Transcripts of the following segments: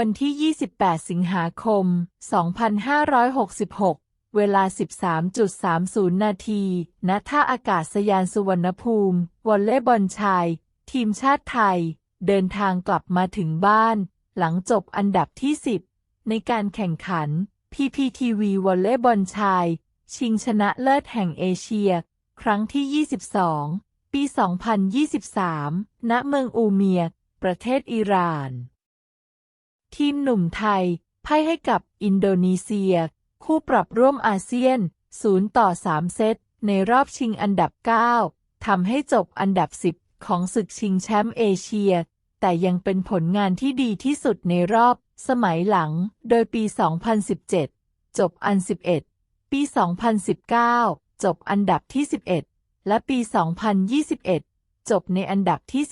วันที่ 28 สิงหาคม 2566 เวลา 13.30 นาที ณ ท่าอากาศยานสุวรรณภูมิ วอลเลย์บอลชาย ทีมชาติไทย เดินทางกลับมาถึงบ้าน หลังจบอันดับที่ 10 ในการแข่งขัน PPTV วอลเลย์บอลชาย ชิงชนะเลิศแห่งเอเชีย ครั้งที่ 22 ปี 2023 ณ เมืองอูเมีย ประเทศอิหร่าน ทีมหนุ่มไทยพ่ายให้กับอินโดนีเซีย คู่ปรับร่วมอาเซียน 0 ต่อ 3 เซต ในรอบชิงอันดับ 9 ทำให้จบอันดับ 10 ของศึกชิงแชมป์เอเชีย แต่ยังเป็นผลงานที่ดีที่สุดในรอบ สมัยหลัง โดยปี 2017 จบอัน 11 ปี 2019 จบอันดับที่ 11 และปี 2021 จบในอันดับที่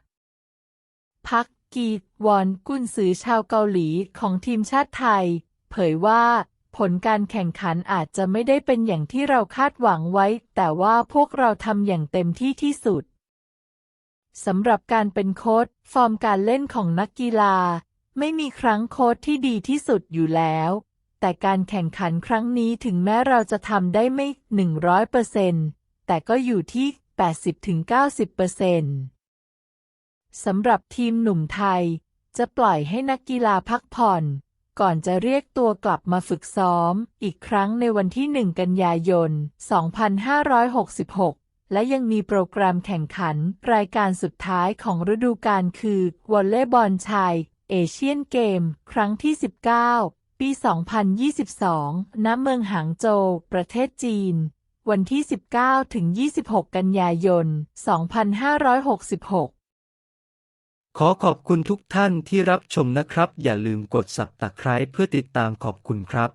15 พัก กีวอนกุนซือชาวเกาหลีของทีมชาติไทย เผยว่าผลการแข่งขันอาจจะไม่ได้เป็นอย่างที่เราคาดหวังไว้ แต่ว่าพวกเราทำอย่างเต็มที่ที่สุดสำหรับการเป็นโค้ชฟอร์มการเล่นของนักกีฬา ไม่มีครั้งโค้ชที่ดีที่สุดอยู่แล้ว แต่การแข่งขันครั้งนี้ถึงแม้เราจะทำได้ไม่ 100%แต่ก็อยู่ที่ 80-90% สำหรับทีมหนุ่มไทย จะปล่อยให้นักกีฬาพักผ่อน ก่อนจะเรียกตัวกลับมาฝึกซ้อม อีกครั้งในวันที่ 1 กันยายน 2566และยังมีโปรแกรมแข่งขันรายการสุดท้ายของฤดูกาลคือ วอลเลย์บอลชาย เอเชียนเกม ครั้งที่ 19 ปี 2022 ณ เมืองหางโจว ประเทศจีน วันที่ 19 ถึง 26 กันยายน 2566 ขอขอบคุณทุกท่านที่รับชมนะครับ อย่าลืมกดสับตะไคร้เพื่อติดตามขอบคุณครับ